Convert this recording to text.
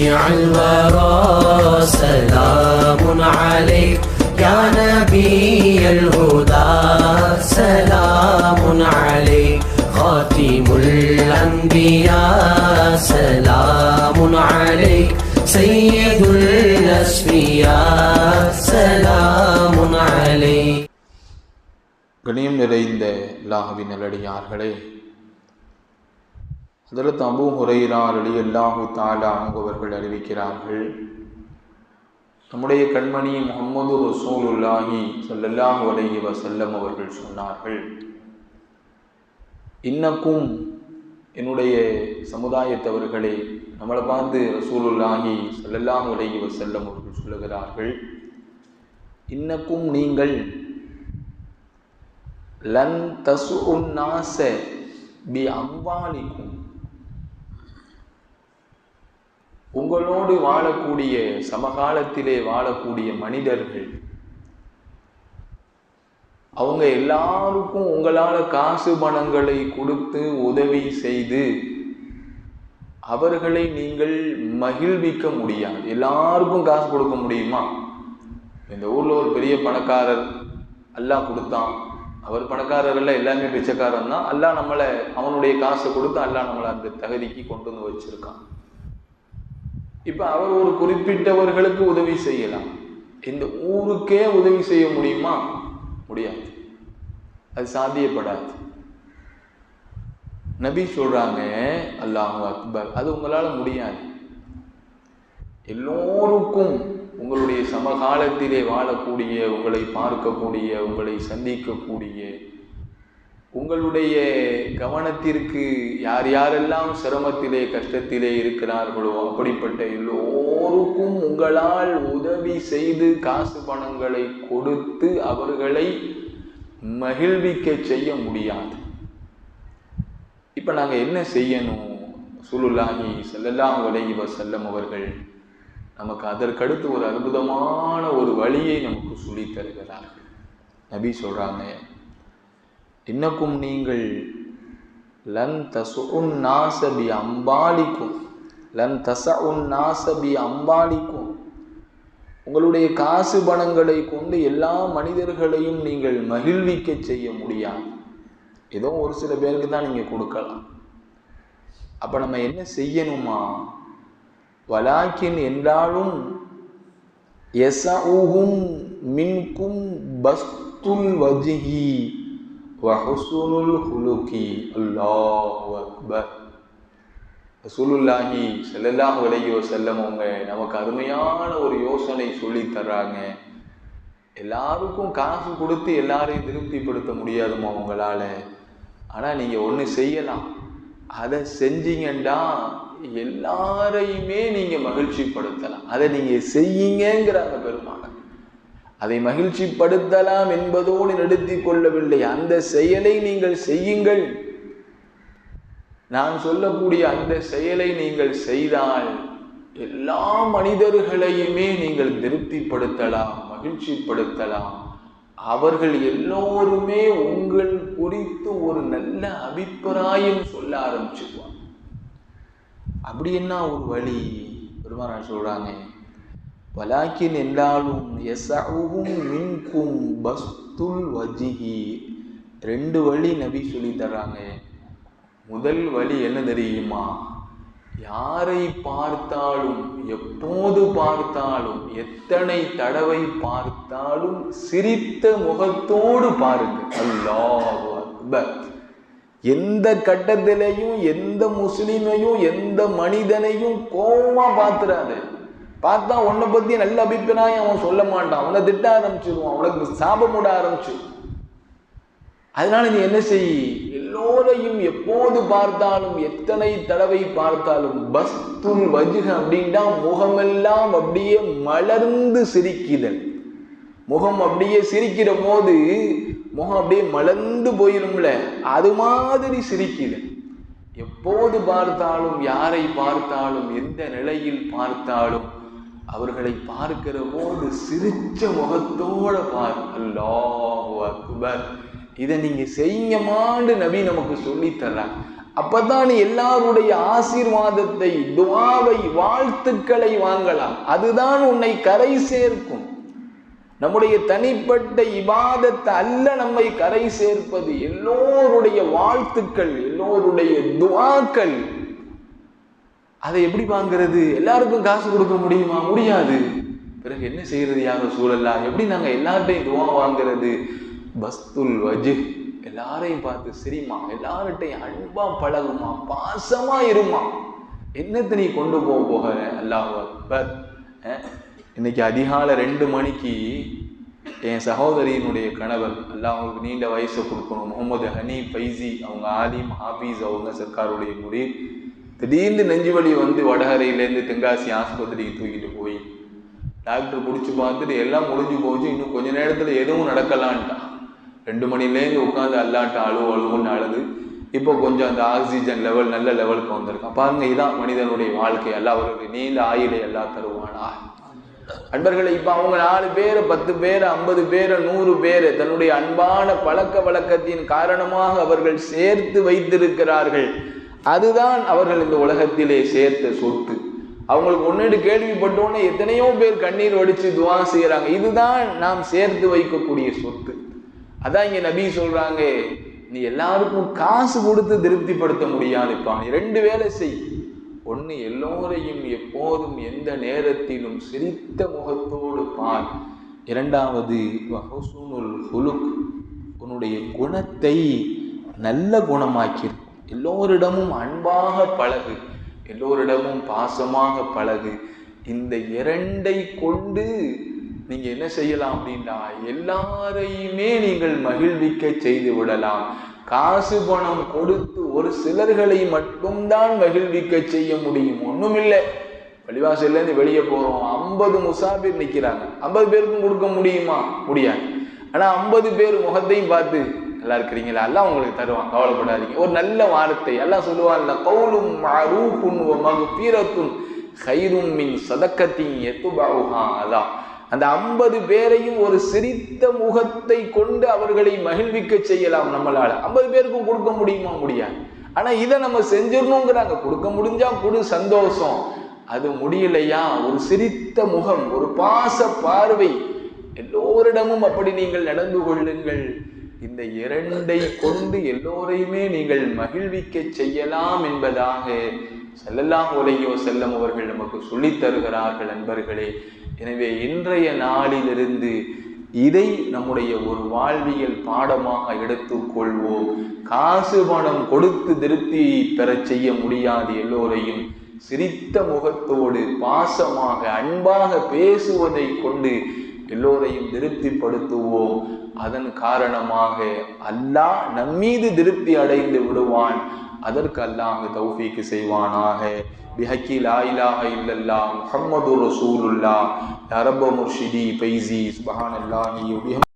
شفيع الورى سلام عليك يا نبي الهدى سلام عليك خاتم الأنبياء سلام عليك سيد الأسفياء سلام عليك கணியம் நிறைந்த லாஹவின் நல்லடியார்களே அதில் அபூ ஹுரைரா அலி அல்லாஹு தாலா அவர்கள் அறிவிக்கிறார்கள் நம்முடைய கண்மணி முகமது ரசூலுல்லாஹி ஸல்லல்லாஹு அலைஹி வசல்லம் அவர்கள் சொன்னார்கள் இன்னக்கும் என்னுடைய சமுதாயத்தவர்களே நம்மளை பார்த்து ரசூலுல்லாஹி ஸல்லல்லாஹு அலைஹி வசல்லம் அவர்கள் சொல்லுகிறார்கள் இன்னக்கும் நீங்கள் லன் தசுஉன் நாச பி அம்பாலிக்கும் உங்களோடு வாழக்கூடிய சமகாலத்திலே வாழக்கூடிய மனிதர்கள் அவங்க எல்லாருக்கும் உங்களால காசு பணங்களை கொடுத்து உதவி செய்து அவர்களை நீங்கள் மகிழ்விக்க முடியாது. எல்லாருக்கும் காசு கொடுக்க முடியுமா? இந்த ஊர்ல ஒரு பெரிய பணக்காரர் அல்லாஹ் கொடுத்தான். அவர் பணக்காரர் எல்லாம் எல்லாமே பிச்சைக்காரன் தான். அல்லாஹ் நம்மளை அவனுடைய காசை கொடுத்து அல்லாஹ் நம்மளை அந்த தகுதிக்கு கொண்டு வந்து வச்சிருக்கான். இப்ப அவர் ஒரு குறிப்பிட்டவர்களுக்கு உதவி செய்யலாம். இந்த ஊருக்கே உதவி செய்ய முடியுமா? முடியாது. அது சாத்தியப்படாது. நபி சொல்றாங்க அல்லாஹு அக்பர். அது உங்களால முடியாது. எல்லோருக்கும் உங்களுடைய சமகாலத்திலே வாழக்கூடிய உங்களை பார்க்கக்கூடிய உங்களை சந்திக்கக்கூடிய உங்களுடைய கவனத்திற்கு யார் யாரெல்லாம் சிரமத்திலே கஷ்டத்திலே இருக்கிறார்களோ அப்படிப்பட்ட எல்லோருக்கும் உங்களால் உதவி செய்து காசு பணங்களை கொடுத்து அவர்களை மகிழ்விக்க செய்ய முடியாது. இப்ப நாங்க என்ன செய்யணும்? சுலுல்லாஹி செல்லலாம் அலைஹி செல்லம் அவர்கள் நமக்கு அதற்கடுத்து ஒரு அற்புதமான ஒரு வழியை நமக்கு சொல்லி தருகிறார்கள். நபி சொல்றாங்க இன்னக்கும் நீங்கள் லன் தசுன் நாசபி அம்பாலிக்கும். லன் தசஉன் நாசபி அம்பாலிக்கும். உங்களுடைய காசு பணங்களை கொண்டு எல்லா மனிதர்களையும் நீங்கள் மகிழ்விக்க செய்ய முடியாது. ஏதோ ஒரு சில பேருக்கு தான் நீங்கள் கொடுக்கலாம். அப்போ நம்ம என்ன செய்யணுமா? வலாக்கின் என்றாலும் எசஊகும் மின்கும் பஸ்துல் வஜிஹி. வஹுசுனுல் ஹுலுகி அல்லாஹு அக்பர் ரசூலுல்லாஹி ஸல்லல்லாஹு அலைஹி செல்லம் அவங்க நமக்கு அருமையான ஒரு யோசனை சொல்லி தர்றாங்க. எல்லாருக்கும் காசு கொடுத்து எல்லாரையும் திருப்திப்படுத்த முடியாதுமா உங்களால ஆனால் நீங்கள் ஒண்ணு செய்யலாம். அதை செஞ்சீங்கன்னா எல்லாரையுமே நீங்கள் மகிழ்ச்சிப்படுத்தலாம். அதை நீங்கள் செய்யுங்கிறாங்க பெருமான. அதை மகிழ்ச்சிப்படுத்தலாம் என்பதோடு நடத்தி கொள்ளவில்லை. அந்த செயலை நீங்கள் செய்யுங்கள். நான் சொல்லக்கூடிய அந்த செயலை நீங்கள் செய்தால் எல்லா மனிதர்களையுமே நீங்கள் திருப்திப்படுத்தலாம் மகிழ்ச்சிப்படுத்தலாம். அவர்கள் எல்லோருமே உங்கள் குறித்து ஒரு நல்ல அபிப்பிராயம் சொல்ல ஆரம்பிச்சுக்குவாங்க அப்படி என்ன ஒரு வழி? பெருமானார் சொல்றாங்க வலாக்கின் என்றாலும் எசவும் மின்கும் பஸ்துல் வஜிஹி. ரெண்டு வழி நபி சொல்லி தர்றாங்க. முதல் வழி என்ன தெரியுமா? யாரை பார்த்தாலும் எப்போது பார்த்தாலும் எத்தனை தடவை பார்த்தாலும் சிரித்த முகத்தோடு பாருங்க. அல்லாஹ் அக்பர். எந்த கட்டத்திலையும் எந்த முஸ்லிமையும் எந்த மனிதனையும் கோவமா பார்த்துறாரு பார்த்தா உன்னை பற்றி நல்ல அபிப்பிராயம் அவன் சொல்ல மாட்டான். அவனை திட்ட ஆரம்பிச்சிருவான். அவனுக்கு சாபம் விட ஆரம்பிச்சிடும் அதனால நீ என்ன செய்? எல்லோரையும் எப்போது பார்த்தாலும் எத்தனை தடவை பார்த்தாலும் பஸ்துன் வஜுக அப்படின்னா முகமெல்லாம் அப்படியே மலர்ந்து சிரிக்குதல். முகம் அப்படியே சிரிக்கிற போது முகம் அப்படியே மலர்ந்து போயிரும்ல. அது மாதிரி சிரிக்குதல். எப்போது பார்த்தாலும் யாரை பார்த்தாலும் எந்த நிலையில் பார்த்தாலும் அவர்களை பார்க்கிற போது சிரிச்ச முகத்தோட பார். அல்லாஹு அக்பர். இதை நீங்க செய்யுங்கமான்னு நபி நமக்கு சொல்லி அப்பதான் எல்லாருடைய ஆசீர்வாதத்தை துவாவை வாழ்த்துக்களை வாங்கலாம். அதுதான் உன்னை கரை சேர்க்கும். நம்முடைய தனிப்பட்ட இபாதத்தை அல்ல நம்மை கரை சேர்ப்பது. எல்லோருடைய வாழ்த்துக்கள் எல்லோருடைய துவாக்கள். அதை எப்படி வாங்குறது? எல்லாருக்கும் காசு கொடுக்க முடியுமா? முடியாது. பிறகு என்ன செய்யறது யார சூழல்லா? எப்படி நாங்க எல்லார்ட்டையும் துவா வாங்குறது? பஸ்துல் வஜு எல்லாரையும் பார்த்து சரிம்மா எல்லார்ட்டையும் அன்பா பழகுமா? பாசமா இருமா? என்னத்தை நீ கொண்டு போக போக அல்லாஹ் அக்பர். இன்னைக்கு அதிகாலை ரெண்டு மணிக்கு என் சகோதரியினுடைய கணவர் அல்லாஹ் அவங்களுக்கு நீண்ட வயசை கொடுக்கணும். முகமது ஹனி ஃபைசி அவங்க ஆலிம் ஹாஃபீஸ் அவங்க சர்க்காருடைய முடி திடீர்னு நெஞ்சு வலி வந்து வடகரையிலேருந்து தென்காசி ஆஸ்பத்திரிக்கு தூக்கிட்டு போய் டாக்டர் பிடிச்சி பார்த்துட்டு எல்லாம் முடிஞ்சு போச்சு. இன்னும் கொஞ்ச நேரத்தில் எதுவும் நடக்கலான்ட்டான் ரெண்டு மணிலேருந்து உட்காந்து அல்லாட்ட அழுவு அழுவுன்னு அழுது. இப்போ கொஞ்சம் அந்த ஆக்சிஜன் லெவல் நல்ல லெவலுக்கு வந்திருக்கான். பாருங்க இதான் மனிதனுடைய வாழ்க்கை. எல்லாம் அவருடைய நீண்ட ஆயுளை எல்லாம் தருவானா? அன்பர்களை இப்போ அவங்க நாலு பேர் பத்து பேர் ஐம்பது பேர் நூறு பேர் தன்னுடைய அன்பான பழக்க வழக்கத்தின் காரணமாக அவர்கள் சேர்த்து வைத்திருக்கிறார்கள். அதுதான் அவர்கள் இந்த உலகத்திலே சேர்த்த சொத்து. அவங்களுக்கு ஒன்னெடு கேள்விப்பட்டோன்னே எத்தனையோ பேர் கண்ணீர் வடிச்சு துவா செய்யறாங்க. இதுதான் நாம் சேர்த்து வைக்கக்கூடிய சொத்து. அதான் இங்க நபி சொல்றாங்க நீ எல்லாருக்கும் காசு கொடுத்து திருப்திப்படுத்த முடியாதுப்பா நீ ரெண்டு வேலை செய். ஒன்று எல்லோரையும் எப்போதும் எந்த நேரத்திலும் சிரித்த முகத்தோடு பார். இரண்டாவது ஹுலுக். உன்னுடைய குணத்தை நல்ல குணமாக்கியிருக்கும் எல்லோரிடமும் அன்பாக பழகு எல்லோரிடமும் பாசமாக பழகு. இந்த இரண்டை கொண்டு நீங்க என்ன செய்யலாம் அப்படின்னா எல்லாரையுமே நீங்கள் மகிழ்விக்க செய்து விடலாம். காசு பணம் கொடுத்து ஒரு சிலர்களை மட்டும்தான் மகிழ்விக்க செய்ய முடியும். ஒண்ணுமில்லை. பள்ளிவாசல்ல இருந்து வெளியே போறோம். ஐம்பது முசாபிர் நிற்கிறாங்க ஐம்பது பேருக்கும் கொடுக்க முடியுமா? முடியாது. ஆனா ஐம்பது பேர் முகத்தையும் பார்த்து நல்லா இருக்கிறீங்களா எல்லாம் உங்களுக்கு தருவான் கவலைப்படாதீங்க. ஒரு நல்ல வார்த்தை எல்லாம் சொல்லுவான்ல கவுலும் மரூப்புன் மகுபீரத்துன் ஹைரும் மின் சதக்கத்தின் எத்துபாவுஹா. அதான். அந்த ஐம்பது பேரையும் ஒரு சிரித்த முகத்தை கொண்டு அவர்களை மகிழ்விக்க செய்யலாம் நம்மளால. ஐம்பது பேருக்கும் கொடுக்க முடியுமா? முடியாது. ஆனா இதை நம்ம செஞ்சிடணுங்கிறாங்க. கொடுக்க முடிஞ்சா கொடு சந்தோஷம். அது முடியலையா? ஒரு சிரித்த முகம் ஒரு பாச பார்வை. எல்லோரிடமும் அப்படி நீங்கள் நடந்து கொள்ளுங்கள். இந்த இரண்டை கொண்டு எல்லோரையுமே நீங்கள் மகிழ்விக்க செய்யலாம் என்பதாக செல்லலாம் உரையோ செல்லம் அவர்கள் நமக்கு சொல்லித் தருகிறார்கள் நண்பர்களே எனவே இன்றைய நாளிலிருந்து இதை நம்முடைய ஒரு வாழ்வியல் பாடமாக எடுத்துக்கொள்வோம் காசு பணம் கொடுத்து திருப்தி பெறச் செய்ய முடியாது எல்லோரையும். சிரித்த முகத்தோடு பாசமாக அன்பாக பேசுவதை கொண்டு எல்லோரையும் திருப்திப்படுத்துவோம். அதன் காரணமாக அல்லாஹ் நம்மீது திருப்தி அடைந்து விடுவான். அதற்கு அல்லாஹ் தௌஃபீக்கு செய்வானாக. பிஹக்கி லா இலாஹ இல்லல்லாஹ் முஹம்மது ரசூலுல்லாஹ். யா ரப்ப முர்ஷிதி ஃபைசி சுப்ஹானல்லாஹி.